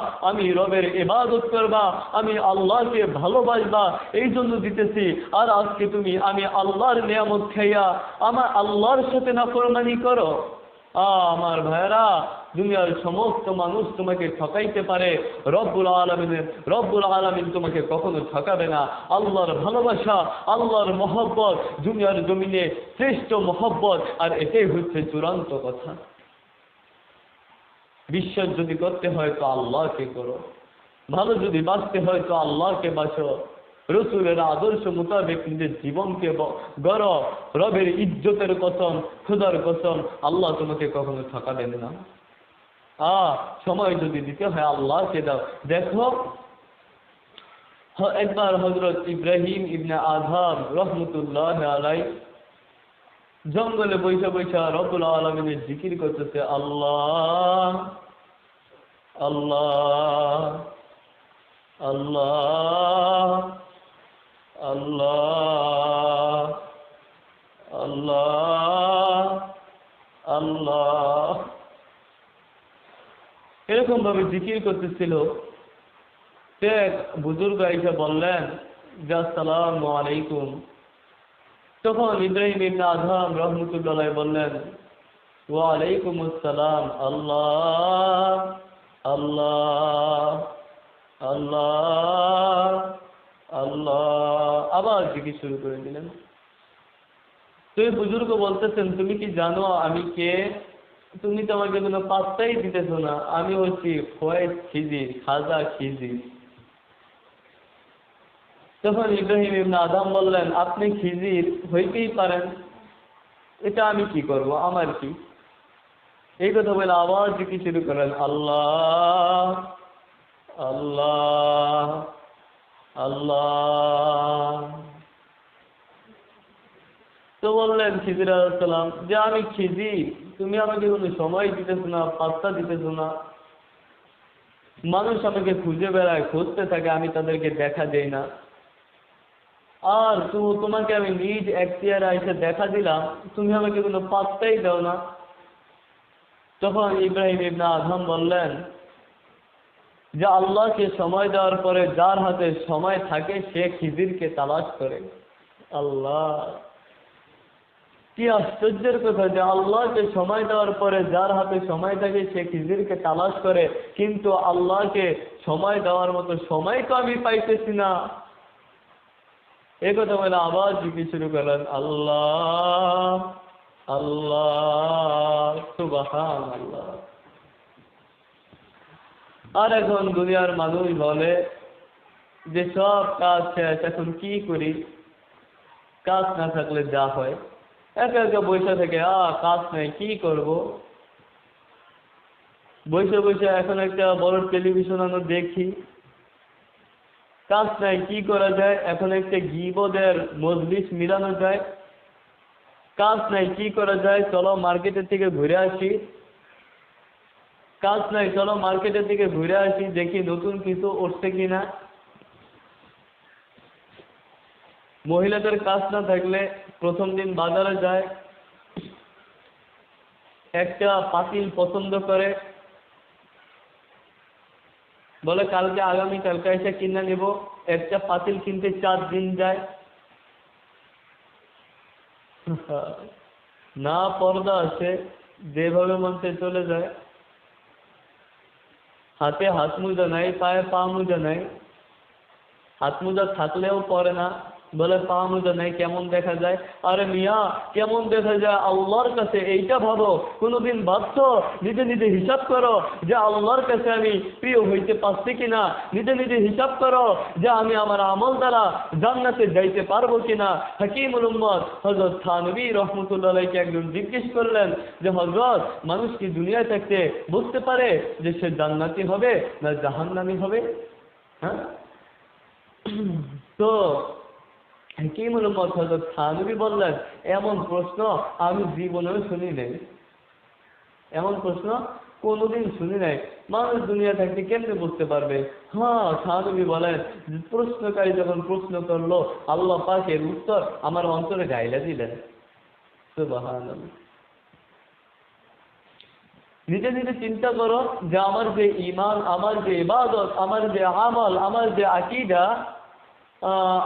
আমি রবের ইবাদত করবা, আমি আল্লাহকে ভালোবাসবা, এই জন্য দিতেছি। আর আজকে তুমি, আমি আল্লাহর নিয়ামত খাইয়া আমার আল্লাহর সাথে নাফরমানি করো। আমার ভাইরা দুনিয়ার সমস্ত মানুষ তোমাকে ঠকাইতে পারে। রব্বুল আলমিনের, রব্বুল আলমিন তোমাকে কখনো ঠকাবে না। আল্লাহর ভালোবাসা, আল্লাহর মহব্বত, দুনিয়ার জমিনে শ্রেষ্ঠ মহব্বত। আর এটাই হচ্ছে চূড়ান্ত কথা। বিশ্বাস যদি করতে হয় তো আল্লাহকে করো। ভালো যদি বাঁচতে হয় তো আল্লাহকে বাঁচো। রসুলের আদর্শ মোতাবেক নিজের জীবনকে গড়। রবের ইজ্জতের কসম, খুদার কসম, আল্লাহ তোমাকে কখনো ঠকাবেন না। আ সময় যদি দিতে হয় আল্লাহকে দাও। দেখো একবার হজরত ইব্রাহিম ইবনে আধাম রহমতুল্লাহ আলাই জঙ্গলে বৈশা বৈশা রবুল আলমিনের জিকির করতেছে, আল্লাহ আল্লাহ আল্লাহ আল্লাহ আল্লাহ আল্লাহ। এরকম ভাবে জিকির করতেছিল। এক বুজুর্গ এসে বললেন, যে আসসালামু আলাইকুম। তখন ইব্রাহিম ইবনে আজহাম রহমতুল্লাহ বললেন ওয়ালাইকুম আসসালাম, আল্লাহ আল্লাহ আল্লাহ আল্লাহ। আবার জিজ্ঞেস শুরু করে দিলেন। তো এই বুজুর্গ বলতেছেন, তুমি কি জানো আমি কে? তুমি তো আমাকে কোনো পাত্তাই দিতেছো না। আমি হচ্ছি ফয়েজ খিজির, খাজা খিজির। তখন ইব্রাহিম ইবনে আদম বললেন, আপনি খিজির হইতেই পারেন, এটা আমি কি করব? আমার কি? এই কথা বলে আবার জিজ্ঞেস শুরু করেন, আল্লাহ আল্লাহ আল্লাহ। তো বললেন খিজির আলাইসালাম যে আমি খিজি তুমি আমাকে কোনো সময় দিতেছো না, পাত্তা দিতেছো না। মানুষ আমাকে খুঁজে বেড়ায়, খুঁজতে থাকে, আমি তাদেরকে দেখা দেই না। আর তো, তোমাকে আমি নিজ এখতিয়ারে এসে দেখা দিলাম, তুমি আমাকে কোনো পাত্তাই দাও না। তখন ইব্রাহিম ইবনা আজম বললেন, যে আল্লাহকে সময় দেওয়ার পরে যার হাতে সময় থাকে, সে খিজিরকে তালাশ করে। আল্লাহ, কি আশ্চর্যের কথা যে আল্লাহকে সময় দেওয়ার পরে যার হাতে সময় থাকে, সে খিজিরকে তালাশ করে, কিন্তু আল্লাহকে সময় দেওয়ার মতো সময় তো আমি পাইতেছি না। এ কথা বলে আবার জিজ্ঞেস শুরু করলেন, আল্লাহ আল্লাহ সুবাহান আল্লাহ আর এখন দুনিয়ার মানুষ বলে যে সব কাজ শেষ, এখন কি করি? কাজ না থাকলে যা হয়। একা একা বসে থেকে, আ, কাজ নেই, কি করব? বসে বসে এখন একটা বড় টেলিভিশন আমরা দেখি। কাজ নাই কি করা যায়? এখন একটা গিবদের মজলিস মিলানো যায়। কাজ নাই, কি করা যায়? চলো মার্কেটের থেকে ঘুরে আসি। কাজ নাই, চলো মার্কেটের থেকে ঘুরে আসি, দেখি নতুন কিছু উঠছে কিনা। মহিলাদের কাজ না থাকলে প্রথম দিন বাজারে যায়। একটা পাতিল পছন্দ করে। বলে, কালকে আগামী, কালকে এসে কিনে নেব। একটা পাতিল কিনতে চার দিন যায়। না, পর্দা আছে। যেভাবে মনতে চলে যায়। হাতে হাত মুজা নাই, পায়ে পা মুজা নাই। হাত মুজা থাকলেও পরে না। বলে পা মোজা নাই কেমন দেখা যায়? আরে মিয়া, কেমন দেখা যায়? আল্লাহর কাছে এইটা ভাবো। কোনোদিন ভাবছ? নিজে নিজে হিসাব করো যে আল্লাহর কাছে আমি প্রিয় হইতে পারছি কিনা। নিজে নিজে হিসাব করো যে আমি আমার আমল দ্বারা জান্নাতে যাইতে পারব কিনা। হাকিমুল উম্মদ হজরত থানবী রহমতুল্লাহকে একজন জিজ্ঞেস করলেন যে হজরত মানুষ কি দুনিয়ায় থাকতে বুঝতে পারে যে সে জান্নাতি হবে না জাহান্নামি হবে? হ্যাঁ? তো হাকিমুল হজরত থানবী বললেন, এমন প্রশ্ন আমি জীবনেও শুনি নাই। এমন প্রশ্ন কোনোদিন শুনি নাই। মানুষ দুনিয়া থাকতে কেমনে বুঝতে পারবে? হ্যাঁ সাহানবী বলেন, প্রশ্নকারী যখন প্রশ্ন করল, আল্লাহ পাকের উত্তর আমার অন্তরে গাইলা দিলেন। নিজে নিজে চিন্তা করো যে আমার যে ইমান আমার যে ইবাদত, আমার যে আমল, আমার যে আকিদা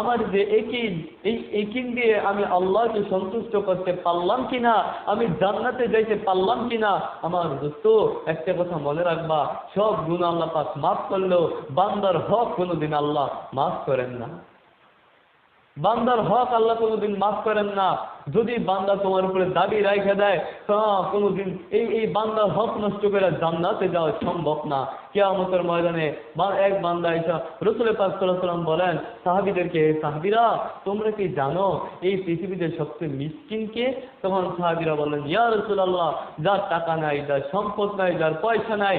আমার যে একিন, এই একিন দিয়ে আমি আল্লাহকে সন্তুষ্ট করতে পারলাম কিনা, আমি জান্নাতে যাইতে পারলাম কিনা, আমার দোস্ত, একটা কথা মনে রাখবা, সব গুণ আল্লাহ পাক মাফ করলেও বান্দার হক কোনোদিন আল্লাহ মাফ করেন না। বান্দার হক আল্লাহ কোনোদিন মাফ করেন না। যদি বান্দা তোমার উপরে দাবি রাখে দেয়, তা কোনোদিন এই এই বান্দার হক নষ্ট করে জান্নাতে যাওয়া সম্ভব না। কেয়ামতের ময়দানে এক বান্দা এসা রসুল পাকসাল্লাম বলেন, সাহাবিদেরকে সাহাবিরা, তোমরা কি জানো এই পৃথিবীতে সবচেয়ে মিসকিনকে তখন সাহাবিরা বলেন ইয়া রসুল আল্লাহ যার টাকা নাই, যার সম্পদ নাই, যার পয়সা নাই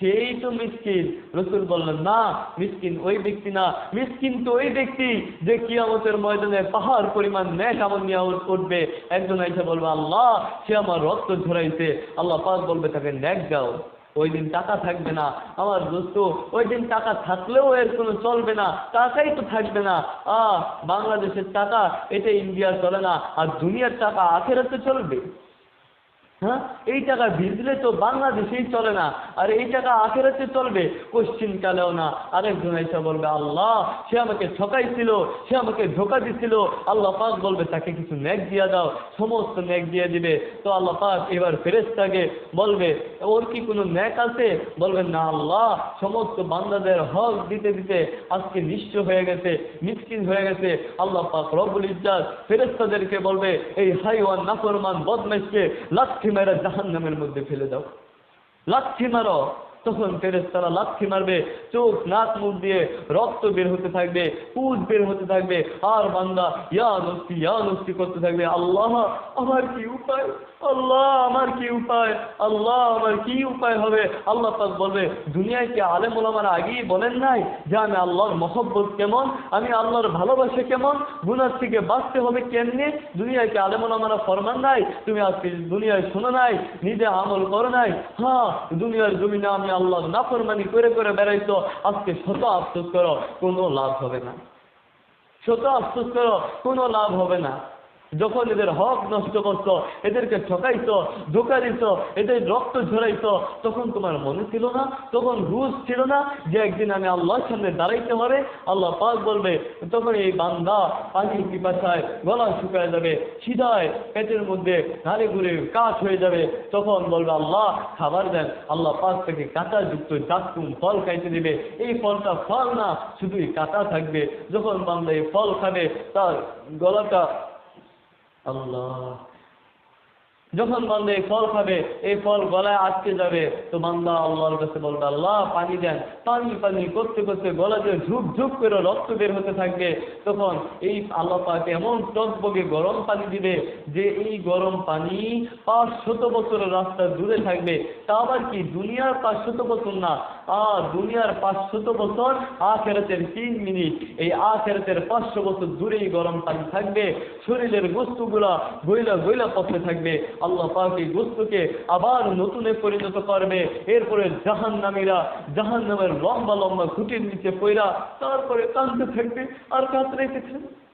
সেই তো মিসকিন। রসুল বললেন, না, মিসকিন ওই ব্যক্তি না। মিসকিন তো ওই ব্যক্তি যে কিয়ামতের ময়দানে পাহাড় পরিমাণ ন্যাক আমল নিয়ে উঠবে। একজন এসে বলবে, আল্লাহ, সে আমার রক্ত ঝরাইছে। আল্লাহ পাক বলবে, তাকে ন্যাক দাও। ওই দিন টাকা থাকবে না। আমার দোস্ত, ওই দিন টাকা থাকলেও এর কোনো চলবে না। টাকাই তো থাকবে না। আহ, বাংলাদেশের টাকা, এটা ইন্ডিয়ার চলে না। আর দুনিয়ার টাকা আখেরাতে চলবে। হ্যাঁ এই টাকা ভিজলে তো বাংলাদেশেই চলে না। আর এই টাকা আখেরাতে চলবে? কোশ্চিন কালেও না। আরেকজন এসে বলবে, আল্লাহ, সে আমাকে ঠকাইছিল, সে আমাকে ধোকা দিছিল। আল্লাহ পাক বলবে, তাকে কিছু ন্যাক দিয়ে দাও, সমস্ত ন্যাক দিয়ে দিবে। তো আল্লাহ পাক এবার ফেরেশতাকে বলবে, ওর কি কোনো ন্যাক আছে? বলবে না আল্লাহ, সমস্ত বান্দাদের হক দিতে দিতে আজকে নিঃস্ব হয়ে গেছে, মিসকিন হয়ে গেছে। আল্লাহ পাক রব্বুল ইজ্জাত ফেরেশতাদেরকে বলবে, এই হাইওয়ান নাফরমান বদমেশকে লাঠি মেরে জাহান্নামের মধ্যে ফেলে দাও। লাচ্ছি মারো। তখন ফেরেশতারা লাঠি মারবে, চোখ, নাক, মুখ দিয়ে রক্ত বের হতে থাকবে পুজ বের হতে থাকবে, আর বান্দা ইয়া নস্তি ইয়া করতে থাকবে, আল্লাহ আমার কি উপায়? আল্লাহ আমার কি উপায়? আল্লাহ আমার কি উপায় হবে? আল্লাহ পাক বলবে, দুনিয়ায় কি আলেম ওলামার আগেই বলেন নাই যে আমি আল্লাহর মহব্বত কেমন? আমি আল্লাহর ভালোবাসা কেমন? গুনার থেকে বাঁচতে হবে কেমনে? দুনিয়ায় কি আলেম ওলামারা ফরমান নাই? তুমি আজকে দুনিয়ায় শোনো নাই, নিজে আমল করো নাই? হ্যাঁ দুনিয়ার জমিনে আমি আল্লাহর নাফরমানি করে করে বেড়াইতো আজকে শত আফসোস করো, কোনো লাভ হবে না। শত আফসোস করো, কোনো লাভ হবে না। যখন এদের হক নষ্ট করছ, এদেরকে ঠকাইছো, ধোকা দিছ, এদের রক্ত ঝরাইছো, তখন তোমার মনে ছিল না, তখন হুশ ছিল না যে একদিন আমি আল্লাহর সামনে দাঁড়াইতে পারে। আল্লাহ পাক বলবে, তখন এই বান্দা পানি পিপাসায় গলা শুকায় যাবে খিদায় পেটের মধ্যে ঘাড়ে ঘুরে কাঠ হয়ে যাবে। তখন বলবে, আল্লাহ, খাবার দেন। আল্লাহ পাক থেকে কাঁটা যুক্ত জাকুম ফল খাইতে দিবে। এই ফলটা ফল না, শুধুই কাঁটা থাকবে। যখন বান্দা এই ফল খাবে, তার গলাটা আল্লাহ যখন বান্দা এই ফল খাবে, এই ফল গলায় আটকে যাবে, তো বান্দা আল্লাহর কাছে বলবে, আল্লাহ, পানি দেন। পানি পানি করতে করতে গলা দিয়ে ঝুপ ঝুপ করে রক্ত বের হতে থাকবে। তখন এই আল্লাহ পাক এমন টকবগে গরম পানি দিবে যে এই গরম পানি পাঁচ শত বছরের রাস্তা দূরে থাকবে। তা আবার কি দুনিয়ার পাঁচ শত বছর না? আর দুনিয়ার পাঁচ শত বছর আখেরাতের তিন মিনিট। এই আখেরাতের পাঁচশো বছর দূরেই গরম পানি থাকবে। শরীরের বস্তুগুলা গইলা গইলা পথে থাকবে। আল্লাহ পাক এই আবার নতুনে পরিণত করবে। এরপরে জাহান নামীরা জাহান নামের লম্বা লম্বা খুঁটির নিচে পয়রা তারপরে কাঁদতে থাকবে আর কাঁদতে থাকবে।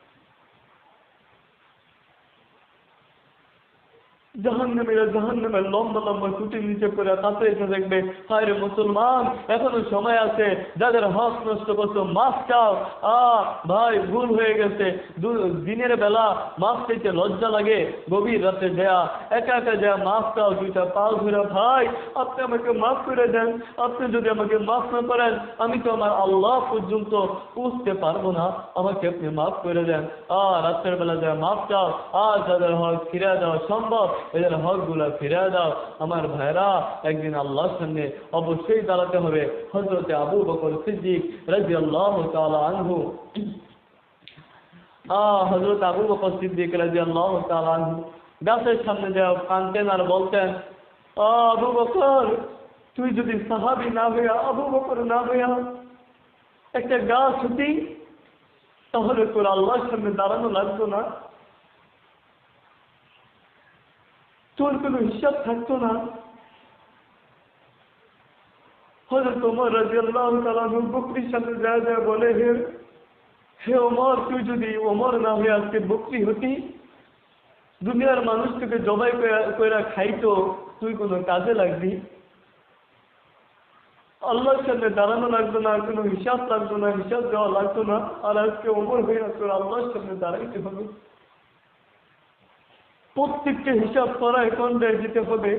জাহান্নামীরা জাহান্নামের লম্বা লম্বা ছুটির নিচে করে কাছে এসে দেখবে হায় রে মুসলমান, এখনও সময় আছে, যাদের হক নষ্ট করছ, মাফ চাও। আ, ভাই, ভুল হয়ে গেছে। দিনের বেলা মাফ চাইতে লজ্জা লাগে, গভীর রাতে দেয়া। একা একা দেয়া, মাফ চাও, দুইটা পাও ধরে ভাই, আপনি আমাকে মাফ করে দেন। আপনি যদি আমাকে মাফ না করেন, আমি তো আমার আল্লাহ পর্যন্ত পৌঁছতে পারব না। আমাকে আপনি মাফ করে দেন। আর রাত্রের বেলা দেয়া, মাফ চাও। আর যাদের হক ফিরে দেওয়া সম্ভব এদের হকগুলা ফিরে দাও। আমার ভাইরা, একদিন আল্লাহর সামনে অবশ্যই দাঁড়াতে হবে। হজরতে আবু বকর সিদ্দিক রাজি আল্লাহ আনহু। আহ হজরত আবু বকর সিদ্দিক রাজি আল্লাহ আনহু। গাছের সামনে দেওয়া কানতেন আর বলতেন আবু বকর, তুই যদি সাহাবি না হইয়া, আবু বকর না হইয়া একটা গাছ হতি, তাহলে তোর আল্লাহর সামনে দাঁড়ানো লাগতো না তোর কোনো হিসাব থাকতো না। হয়তো তোমার রাজি আল্লাহ বকরির সাথে যা যা বলে, হে হে ওমর, তুই যদি ওমর না হয়ে আজকে বকরি হতি, দুনিয়ার মানুষ তোকে জবাই কইরা খাইতো, তুই কোনো কাজে লাগবি? আল্লাহর সামনে দাঁড়ানো লাগতো না, কোনো হিসাব লাগতো না, হিসাব দেওয়া লাগতো না, আর আজকে ওমর হয়ে আসতো আল্লাহর সামনে দাঁড়াইতে হবে। প্রত্যেকটা হিসাব করা এখন দিতে হবে।